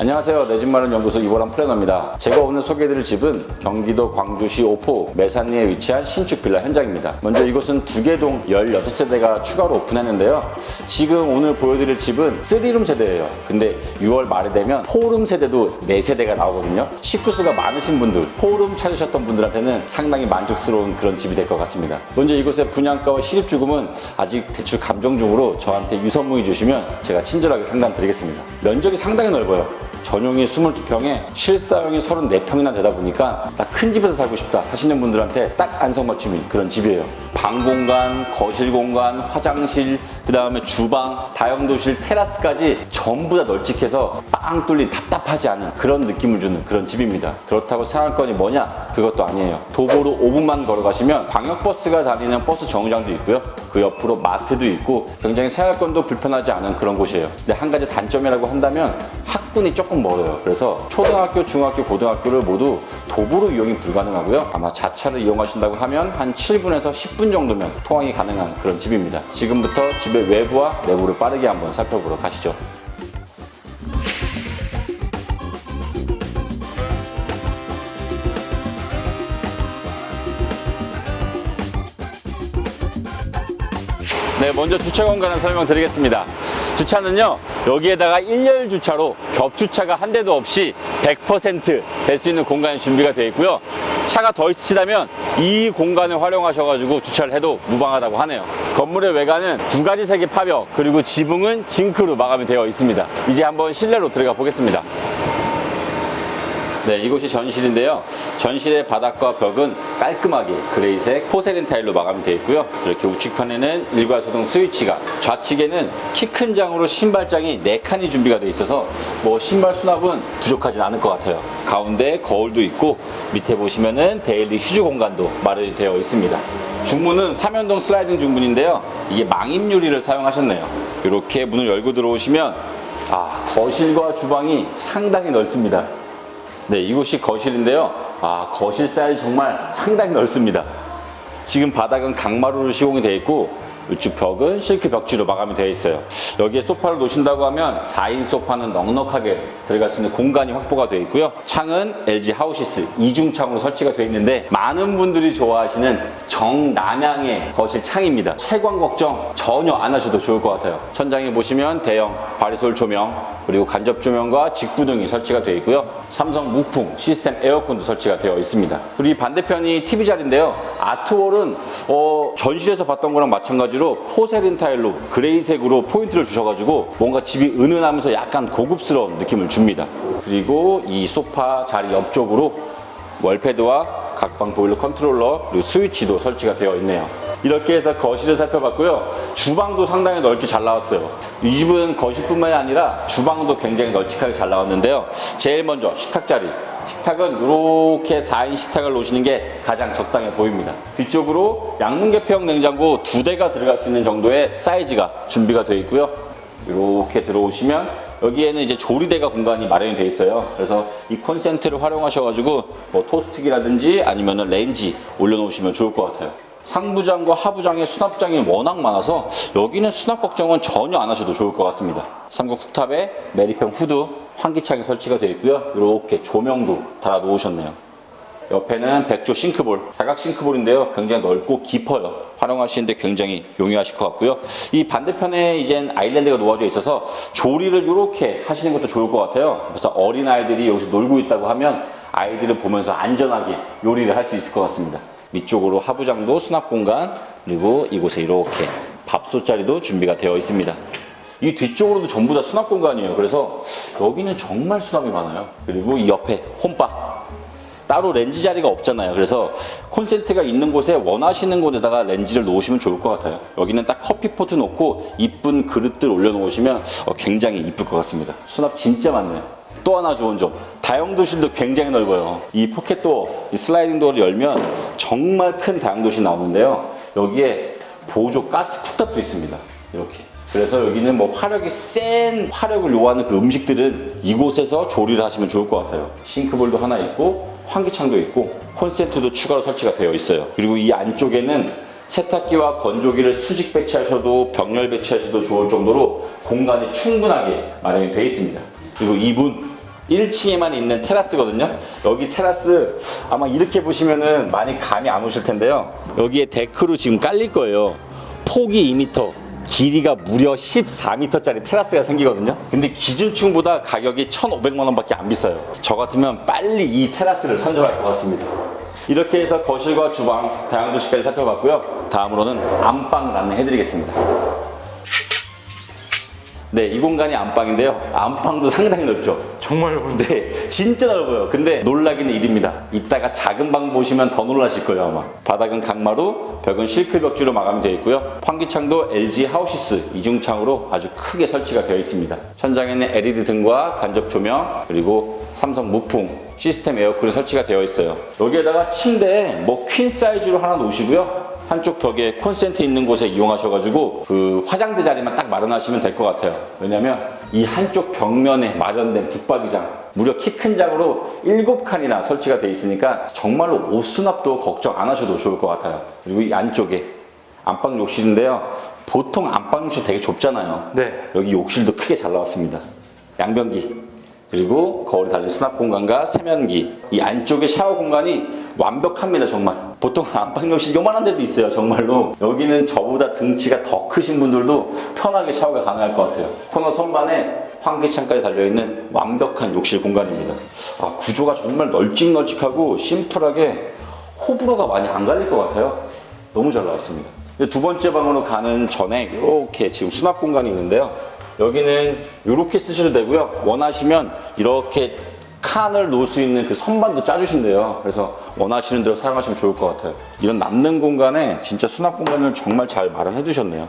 안녕하세요. 내 집 마련 연구소 이보람 플래너입니다. 제가 오늘 소개해드릴 집은 경기도 광주시 오포 매산리에 위치한 신축 빌라 현장입니다. 먼저 이곳은 두개동 16세대가 추가로 오픈했는데요. 지금 오늘 보여드릴 집은 3룸 세대예요. 근데 6월 말에 되면 4룸 세대도 4세대가 나오거든요. 식구수가 많으신 분들, 4룸 찾으셨던 분들한테는 상당히 만족스러운 그런 집이 될 것 같습니다. 먼저 이곳의 분양가와 시집주금은 아직 대출 감정 중으로 저한테 유선문의 주시면 제가 친절하게 상담 드리겠습니다. 면적이 상당히 넓어요. 전용이 22평에 실사용이 34평이나 되다 보니까 딱큰 집에서 살고 싶다 하시는 분들한테 딱 안성맞춤인 그런 집이에요. 방 공간, 거실 공간, 화장실, 그 다음에 주방, 다용도실, 테라스까지 전부 다 널찍해서 빵 뚫린 답답하지 않은 그런 느낌을 주는 그런 집입니다. 그렇다고 생활권이 뭐냐? 그것도 아니에요. 도보로 5분만 걸어가시면 광역버스가 다니는 버스 정류장도 있고요. 그 옆으로 마트도 있고 굉장히 생활권도 불편하지 않은 그런 곳이에요. 근데 한 가지 단점이라고 한다면 학군이 조금 멀어요. 그래서 초등학교, 중학교, 고등학교를 모두 도보로 이용이 불가능하고요. 아마 자차를 이용하신다고 하면 한 7분에서 10분 정도면 통학이 가능한 그런 집입니다. 지금부터 집의 외부와 내부를 빠르게 한번 살펴보러 가시죠. 네, 먼저 주차 공간을 설명드리겠습니다. 주차는요, 여기에다가 일렬 주차로 겹주차가 한 대도 없이 100%될 수 있는 공간이 준비가 되어 있고요. 차가 더 있으시다면 이 공간을 활용하셔가지고 주차를 해도 무방하다고 하네요. 건물의 외관은 두 가지 색의 파벽, 그리고 지붕은 징크로 마감이 되어 있습니다. 이제 한번 실내로 들어가 보겠습니다. 네, 이곳이 전실인데요. 전실의 바닥과 벽은 깔끔하게 그레이색 포세린 타일로 마감이 되어 있고요. 이렇게 우측편에는 일괄소등 스위치가, 좌측에는 키 큰 장으로 신발장이 4칸이 준비가 되어 있어서 뭐 신발 수납은 부족하진 않을 것 같아요. 가운데 거울도 있고 밑에 보시면은 데일리 휴즈 공간도 마련이 되어 있습니다. 중문은 삼연동 슬라이딩 중문인데요. 이게 망임 유리를 사용하셨네요. 이렇게 문을 열고 들어오시면 아, 거실과 주방이 상당히 넓습니다. 네, 이곳이 거실인데요. 아, 거실 사이즈 정말 상당히 넓습니다. 지금 바닥은 강마루로 시공이 되어 있고 이쪽 벽은 실크 벽지로 마감이 되어 있어요. 여기에 소파를 놓으신다고 하면 4인 소파는 넉넉하게 들어갈 수 있는 공간이 확보가 되어 있고요. 창은 LG 하우시스 이중 창으로 설치가 되어 있는데 많은 분들이 좋아하시는 정남향의 거실 창입니다. 채광 걱정 전혀 안 하셔도 좋을 것 같아요. 천장에 보시면 대형 바리솔 조명 그리고 간접 조명과 직구 등이 설치가 되어 있고요. 삼성 무풍 시스템 에어컨도 설치가 되어 있습니다. 그리고 이 반대편이 TV 자리인데요. 아트월은 어, 전실에서 봤던 거랑 마찬가지로 포세린 타일로 그레이색으로 포인트를 주셔가지고 뭔가 집이 은은하면서 약간 고급스러운 느낌을 줍니다. 그리고 이 소파 자리 옆쪽으로 월패드와 각방 보일러 컨트롤러 그리고 스위치도 설치가 되어 있네요. 이렇게 해서 거실을 살펴봤고요. 주방도 상당히 넓게 잘 나왔어요. 이 집은 거실뿐만이 아니라 주방도 굉장히 널찍하게 잘 나왔는데요. 제일 먼저 식탁 자리. 식탁은 이렇게 4인 식탁을 놓으시는 게 가장 적당해 보입니다. 뒤쪽으로 양문개폐형 냉장고 두 대가 들어갈 수 있는 정도의 사이즈가 준비가 되어 있고요. 이렇게 들어오시면 여기에는 이제 조리대가 공간이 마련이 되어 있어요. 그래서 이 콘센트를 활용하셔가지고 뭐 토스트기라든지 아니면 렌지 올려놓으시면 좋을 것 같아요. 상부장과 하부장의 수납장이 워낙 많아서 여기는 수납 걱정은 전혀 안 하셔도 좋을 것 같습니다. 삼국 쿡탑에 메리평 후드 환기창이 설치가 되어 있고요. 이렇게 조명도 달아 놓으셨네요. 옆에는 백조 싱크볼, 사각 싱크볼인데요. 굉장히 넓고 깊어요. 활용하시는데 굉장히 용이하실 것 같고요. 이 반대편에 이젠 아일랜드가 놓아져 있어서 조리를 이렇게 하시는 것도 좋을 것 같아요. 그래서 어린 아이들이 여기서 놀고 있다고 하면 아이들을 보면서 안전하게 요리를 할 수 있을 것 같습니다. 위쪽으로 하부장도 수납 공간 그리고 이곳에 이렇게 밥솥 자리도 준비가 되어 있습니다. 이 뒤쪽으로도 전부 다 수납 공간이에요. 그래서 여기는 정말 수납이 많아요. 그리고 이 옆에 홈바 따로 렌즈 자리가 없잖아요. 그래서 콘센트가 있는 곳에 원하시는 곳에다가 렌즈를 놓으시면 좋을 것 같아요. 여기는 딱 커피포트 놓고 이쁜 그릇들 올려놓으시면 어, 굉장히 이쁠 것 같습니다. 수납 진짜 많네요. 또 하나 좋은 점, 다용도실도 굉장히 넓어요. 이 포켓도어, 이 슬라이딩 도어를 열면 정말 큰 다용도실 나오는데요. 여기에 보조 가스 쿡탑도 있습니다. 이렇게. 그래서 여기는 뭐 화력이 센 화력을 요하는 그 음식들은 이곳에서 조리를 하시면 좋을 것 같아요. 싱크볼도 하나 있고 환기창도 있고 콘센트도 추가로 설치가 되어 있어요. 그리고 이 안쪽에는 세탁기와 건조기를 수직 배치하셔도 병렬 배치하셔도 좋을 정도로 공간이 충분하게 마련이 되어 있습니다. 그리고 이문 1층에만 있는 테라스거든요. 여기 테라스 아마 이렇게 보시면은 많이 감이 안 오실 텐데요. 여기에 데크로 지금 깔릴 거예요. 폭이 2m, 길이가 무려 14m짜리 테라스가 생기거든요. 근데 기준층보다 가격이 1,500만 원밖에 안 비싸요. 저 같으면 빨리 이 테라스를 선정할 것 같습니다. 이렇게 해서 거실과 주방, 다양도시까지 살펴봤고요. 다음으로는 안방을 안내해드리겠습니다. 네, 이 공간이 안방인데요. 안방도 상당히 넓죠. 정말 네, 진짜 넓어요. 근데 놀라기는 일입니다. 이따가 작은 방 보시면 더 놀라실 거예요, 아마. 바닥은 강마루, 벽은 실크 벽지로 마감이 되어 있고요. 환기창도 LG 하우시스 이중창으로 아주 크게 설치가 되어 있습니다. 천장에는 LED 등과 간접 조명, 그리고 삼성 무풍, 시스템 에어컨이 설치가 되어 있어요. 여기에다가 침대 뭐퀸 사이즈로 하나 놓으시고요. 한쪽 벽에 콘센트 있는 곳에 이용하셔가지고 그 화장대 자리만 딱 마련하시면 될 것 같아요. 왜냐면 이 한쪽 벽면에 마련된 붙박이장 무려 키 큰 장으로 7칸이나 설치가 돼 있으니까 정말로 옷 수납도 걱정 안 하셔도 좋을 것 같아요. 그리고 이 안쪽에 안방 욕실인데요. 보통 안방 욕실 되게 좁잖아요. 네. 여기 욕실도 크게 잘 나왔습니다. 양변기 그리고 거울이 달린 수납 공간과 세면기 이 안쪽에 샤워 공간이 완벽합니다 정말 보통 안방욕실 요만한 데도 있어요 정말로. 여기는 저보다 등치가 더 크신 분들도 편하게 샤워가 가능할 것 같아요. 코너 선반에 환기창까지 달려있는 완벽한 욕실 공간입니다. 아, 구조가 정말 널찍널찍하고 심플하게 호불호가 많이 안 갈릴 것 같아요. 너무 잘 나왔습니다. 두 번째 방으로 가는 전에 이렇게 지금 수납 공간이 있는데요. 여기는 이렇게 쓰셔도 되고요. 원하시면 이렇게 칸을 놓을 수 있는 그 선반도 짜주신대요. 그래서 원하시는 대로 사용하시면 좋을 것 같아요. 이런 남는 공간에 진짜 수납 공간을 정말 잘 마련해 주셨네요.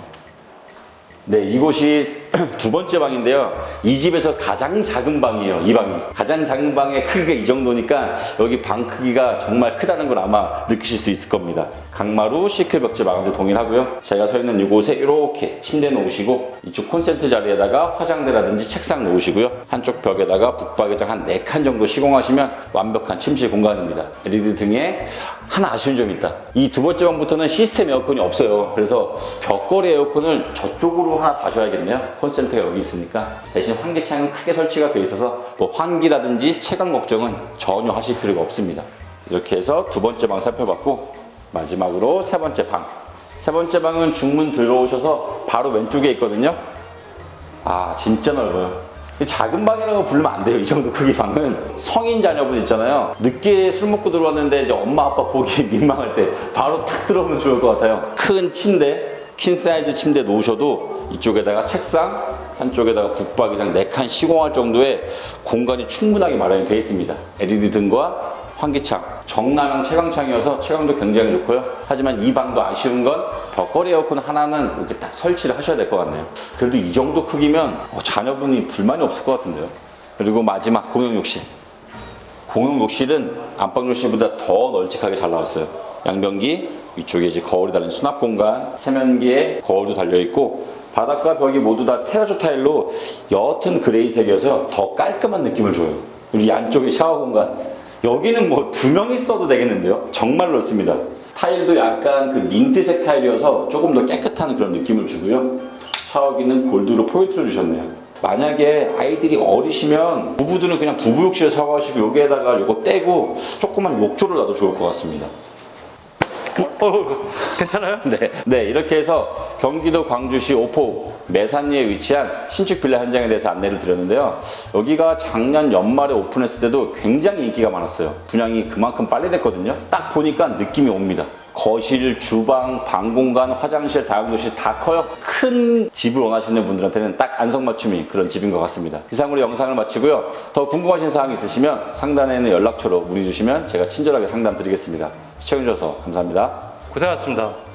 네, 이곳이 두 번째 방인데요. 이 집에서 가장 작은 방이에요. 이 방이. 가장 작은 방의 크기가 이 정도니까 여기 방 크기가 정말 크다는 걸 아마 느끼실 수 있을 겁니다. 강마루 시크 벽지 마감도 동일하고요. 제가 서 있는 이곳에 이렇게 침대 놓으시고 이쪽 콘센트 자리에다가 화장대라든지 책상 놓으시고요. 한쪽 벽에다가 북박이장 한 4칸 정도 시공하시면 완벽한 침실 공간입니다. LED 등에 하나 아쉬운 점이 있다. 이 두 번째 방부터는 시스템 에어컨이 없어요. 그래서 벽걸이 에어컨을 저쪽으로 하나 다셔야겠네요. 콘센트가 여기 있으니까. 대신 환기창은 크게 설치가 되어 있어서 뭐 환기라든지 채광 걱정은 전혀 하실 필요가 없습니다. 이렇게 해서 두 번째 방 살펴봤고 마지막으로 세 번째 방. 세 번째 방은 중문 들어오셔서 바로 왼쪽에 있거든요. 아 진짜 넓어요. 작은 방이라고 부르면 안 돼요. 이 정도 크기 방은 성인 자녀분 있잖아요. 늦게 술 먹고 들어왔는데 이제 엄마 아빠 보기 민망할 때 바로 탁 들어오면 좋을 것 같아요. 큰 침대, 퀸 사이즈 침대 놓으셔도 이쪽에다가 책상, 한쪽에다가 북박이장 4칸 시공할 정도의 공간이 충분하게 마련이 되어 있습니다. LED 등과 환기창, 정남형 채광창이어서 채광도 굉장히 좋고요. 하지만 이 방도 아쉬운 건 벽걸이 에어컨 하나는 이렇게 딱 설치를 하셔야 될 것 같네요. 그래도 이 정도 크기면 어, 자녀분이 불만이 없을 것 같은데요. 그리고 마지막 공용 욕실. 공용 욕실은 안방 욕실보다 더 널찍하게 잘 나왔어요. 양변기, 위쪽에 이제 거울이 달린 수납 공간, 세면기에 거울도 달려 있고 바닥과 벽이 모두 다 테라조 타일로 옅은 그레이색이어서 더 깔끔한 느낌을 줘요. 이 안쪽에 샤워 공간. 여기는 뭐 두 명 있어도 되겠는데요. 정말 넓습니다. 타일도 약간 그 민트색 타일이어서 조금 더 깨끗한 그런 느낌을 주고요. 샤워기는 골드로 포인트를 주셨네요. 만약에 아이들이 어리시면 부부들은 그냥 부부 욕실 샤워하시고 여기에다가 요거 떼고 조그만 욕조를 놔도 좋을 것 같습니다. 어, 괜찮아요? 네, 네 이렇게 해서 경기도 광주시 오포 매산리에 위치한 신축 빌라 현장에 대해서 안내를 드렸는데요. 여기가 작년 연말에 오픈했을 때도 굉장히 인기가 많았어요. 분양이 그만큼 빨리 됐거든요. 딱 보니까 느낌이 옵니다. 거실, 주방, 방 공간, 화장실, 다용도실 다 커요. 큰 집을 원하시는 분들한테는 딱 안성맞춤이 그런 집인 것 같습니다. 이상으로 영상을 마치고요. 더 궁금하신 사항이 있으시면 상단에 있는 연락처로 문의 주시면 제가 친절하게 상담 드리겠습니다. 시청해주셔서 감사합니다. 고생하셨습니다.